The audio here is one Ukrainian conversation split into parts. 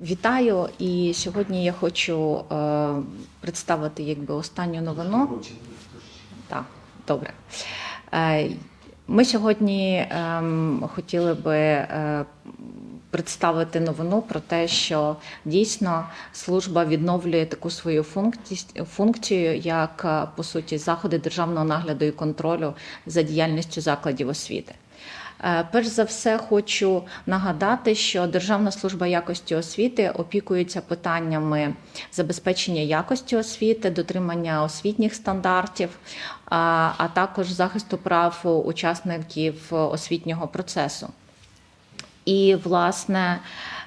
Вітаю! І сьогодні я хочу е, представити якби останню новину. Так, добре. Е, Ми сьогодні ем, хотіли би е, представити новину про те, що дійсно служба відновлює таку свою функці- функцію, як е, по суті заходи державного нагляду і контролю за діяльністю закладів освіти. Е, Перш за все, хочу нагадати, що Державна служба якості освіти опікується питаннями забезпечення якості освіти, дотримання освітніх стандартів, а також захисту прав учасників освітнього процесу. І, власне,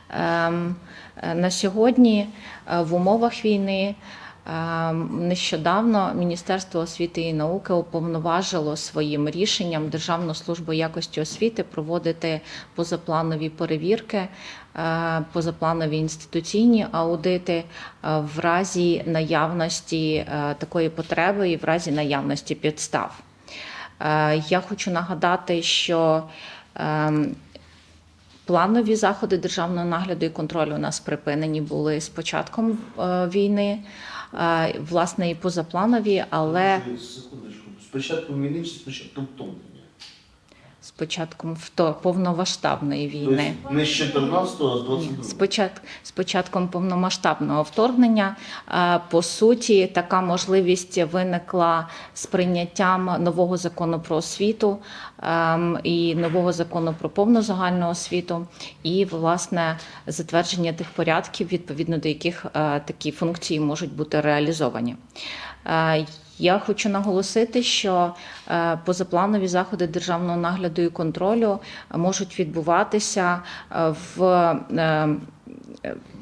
ем, е, на сьогодні е, в умовах війни нещодавно Міністерство освіти і науки уповноважило своїм рішенням Державну службу якості освіти проводити позапланові перевірки, е, позапланові інституційні аудити е, в разі наявності е, такої потреби і в разі наявності підстав. Е, Я хочу нагадати, що Планові заходи державного нагляду і контролю у нас припинені були з початком е, війни, е, власне, і позапланові, але Секундочку. Спочатку війни чи спочатку вторгнення? З початком вто- повномасштабної війни. Тобто не з 14 а з Ні, 22 з почат- з початком повномасштабного вторгнення, е, по суті, така можливість виникла з прийняттям нового закону про освіту ем, і нового закону про повну загальну освіту, і власне затвердження тих порядків, відповідно до яких е, такі функції можуть бути реалізовані. Е, Я хочу наголосити, що е, позапланові заходи державного нагляду і контролю можуть відбуватися е, в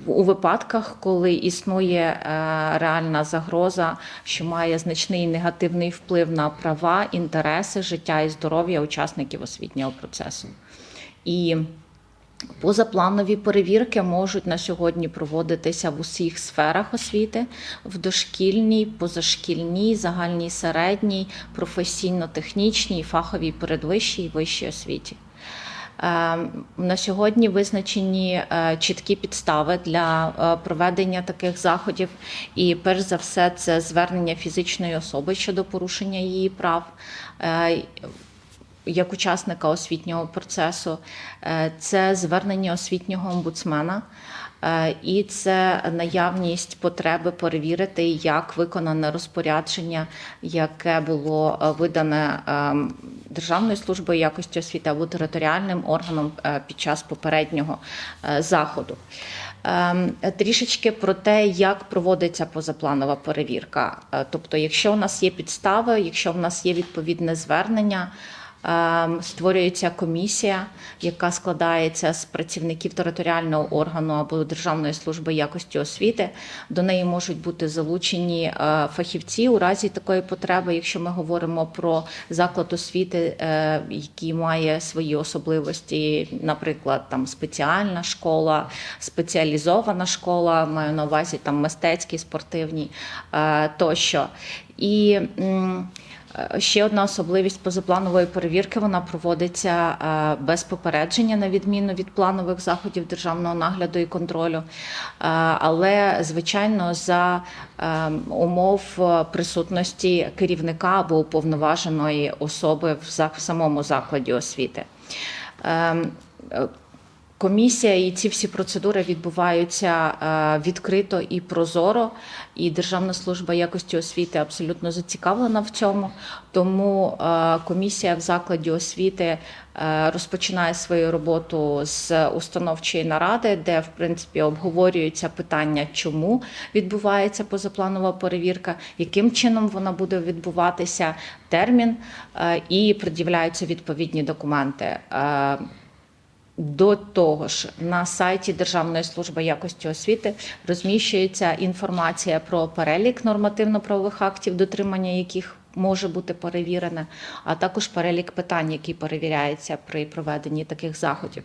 у випадках, коли існує реальна загроза, що має значний негативний вплив на права, інтереси, життя і здоров'я учасників освітнього процесу. І Позапланові перевірки можуть на сьогодні проводитися в усіх сферах освіти: в дошкільній, позашкільній, загальній середній, професійно-технічній, фаховій передвищій і вищій освіті. Е, На сьогодні визначені е, чіткі підстави для е, проведення таких заходів, і перш за все, це звернення фізичної особи щодо порушення її прав. Як учасника освітнього процесу, Е, це звернення освітнього омбудсмена. е, І це наявність потреби перевірити, як виконане розпорядження, яке було е, видане Державною службою якості освіти або територіальним органом під час попереднього заходу. Трішечки про те, як проводиться позапланова перевірка. Тобто, якщо у нас є підстави, якщо в нас є відповідне звернення. Ем, Створюється комісія, яка складається з працівників територіального органу або Державної служби якості освіти. До неї можуть бути залучені е, фахівці у разі такої потреби, якщо ми говоримо про заклад освіти, е, який має свої особливості, наприклад, там спеціальна школа, спеціалізована школа, маю на увазі там мистецькі, спортивні е, тощо. І Е, Ще одна особливість позапланової перевірки вона проводиться е, без попередження, на відміну від планових заходів державного нагляду і контролю. Е, Але, звичайно, за е, умов присутності керівника або уповноваженої особи в самому закладі освіти. Комісія і ці всі процедури відбуваються е, відкрито і прозоро, і Державна служба якості освіти абсолютно зацікавлена в цьому. Тому е, комісія в закладі освіти е, розпочинає свою роботу з установчої наради, де в принципі обговорюються питання, чому відбувається позапланова перевірка, яким чином вона буде відбуватися, термін і пред'являються відповідні документи. До того ж, на сайті Державної служби якості освіти розміщується інформація про перелік нормативно-правових актів, дотримання яких може бути перевірене, а також перелік питань, які перевіряються при проведенні таких заходів.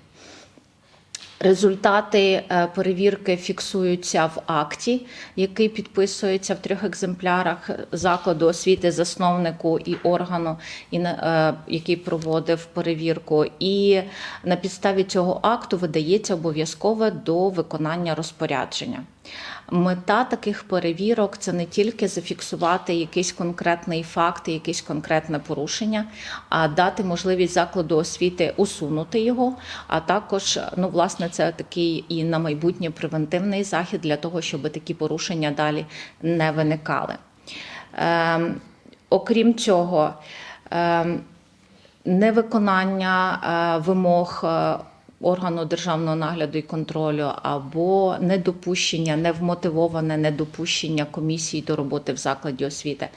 Результати е, перевірки фіксуються в акті, який підписується в трьох екземплярах закладу освіти, засновнику і органу, е, який проводив перевірку. І на підставі цього акту видається обов'язкове до виконання розпорядження. Мета таких перевірок це не тільки зафіксувати якийсь конкретний факт, якесь конкретне порушення, а дати можливість закладу освіти усунути його. А також, ну, власне, це такий і на майбутнє превентивний захід для того, щоб такі порушення далі не виникали. Ем, окрім цього, ем, невиконання е, вимог е, органу державного нагляду і контролю або недопущення, невмотивоване недопущення комісії до роботи в закладі освіти.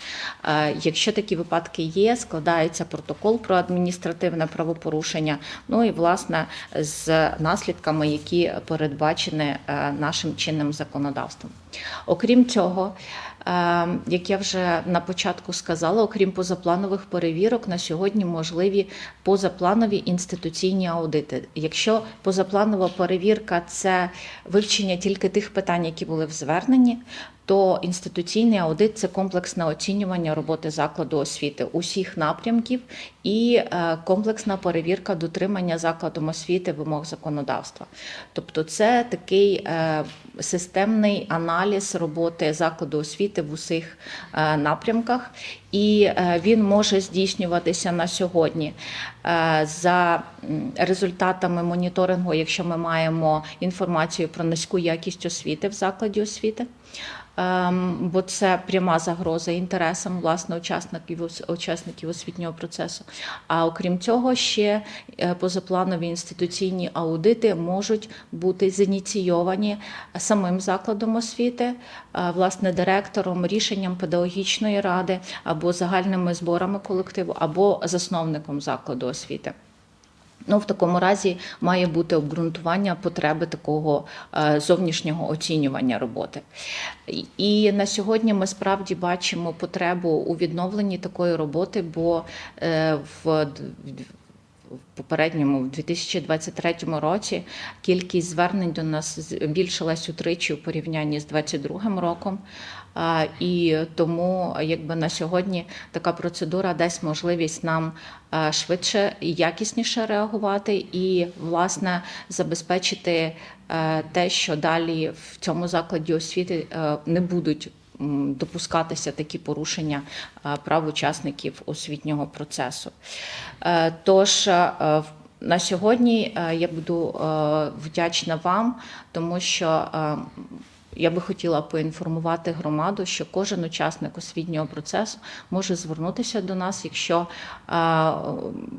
Е, Якщо такі випадки є, складається протокол про адміністративне правопорушення. Ну і власне з наслідками, які передбачені е, нашим чинним законодавством. Окрім цього, як я вже на початку сказала, окрім позапланових перевірок, на сьогодні можливі позапланові інституційні аудити. Якщо позапланова перевірка це вивчення тільки тих питань, які були в зверненні, то інституційний аудит це комплексне оцінювання роботи закладу освіти усіх напрямків і е, комплексна перевірка дотримання закладом освіти вимог законодавства. Тобто, це такий е, системний аналіз роботи закладу освіти в усіх е, напрямках, і е, він може здійснюватися на сьогодні е, за результатами моніторингу, якщо ми маємо інформацію про низьку якість освіти в закладі освіти. Ем, Бо це пряма загроза інтересам власне учасників учасників освітнього процесу. А окрім цього, ще е, позапланові інституційні аудити можуть бути зініційовані самим закладом освіти, власне, директором, рішенням педагогічної ради або загальними зборами колективу, або засновником закладу освіти. Ну, в такому разі має бути обґрунтування потреби такого е, зовнішнього оцінювання роботи. І- на сьогодні ми справді бачимо потребу у відновленні такої роботи, бо е, в попередньому, в 2023 році, кількість звернень до нас збільшилась утричі у порівнянні з 2022 роком. І тому, якби на сьогодні така процедура дасть можливість нам швидше і якісніше реагувати, і власне забезпечити е, те, що далі в цьому закладі освіти е, не будуть допускатися такі порушення е, прав учасників освітнього процесу. Е, Тож е, на сьогодні я буду вдячна вам, тому що я би хотіла поінформувати громаду, що кожен учасник освітнього процесу може звернутися до нас, якщо е,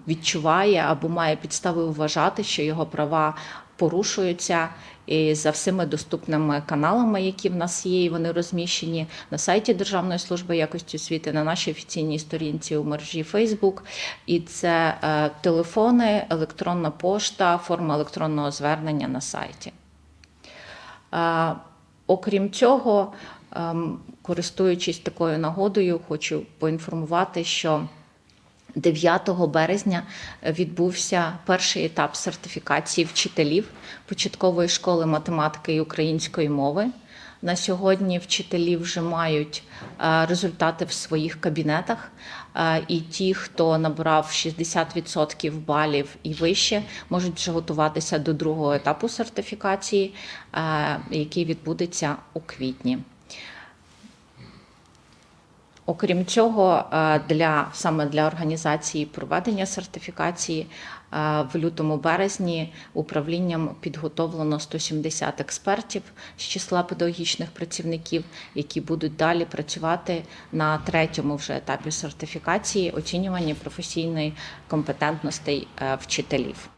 відчуває або має підстави вважати, що його права порушуються і за всіми доступними каналами, які в нас є, і вони розміщені на сайті Державної служби якості освіти, на нашій офіційній сторінці у мережі Facebook. І це е, телефони, електронна пошта, форма електронного звернення на сайті. Окрім цього, ем, користуючись такою нагодою, хочу поінформувати, що 9 березня відбувся перший етап сертифікації вчителів початкової школи математики і української мови. На сьогодні вчителі вже мають е, результати в своїх кабінетах, е, і ті, хто набрав 60% балів і вище, можуть вже готуватися до другого етапу сертифікації, е, який відбудеться у квітні. Окрім цього, е, для саме для організації проведення сертифікації е, в лютому березні управлінням підготовлено 170 експертів з числа педагогічних працівників, які будуть далі працювати на третьому вже етапі сертифікації оцінювання професійної компетентності е, вчителів.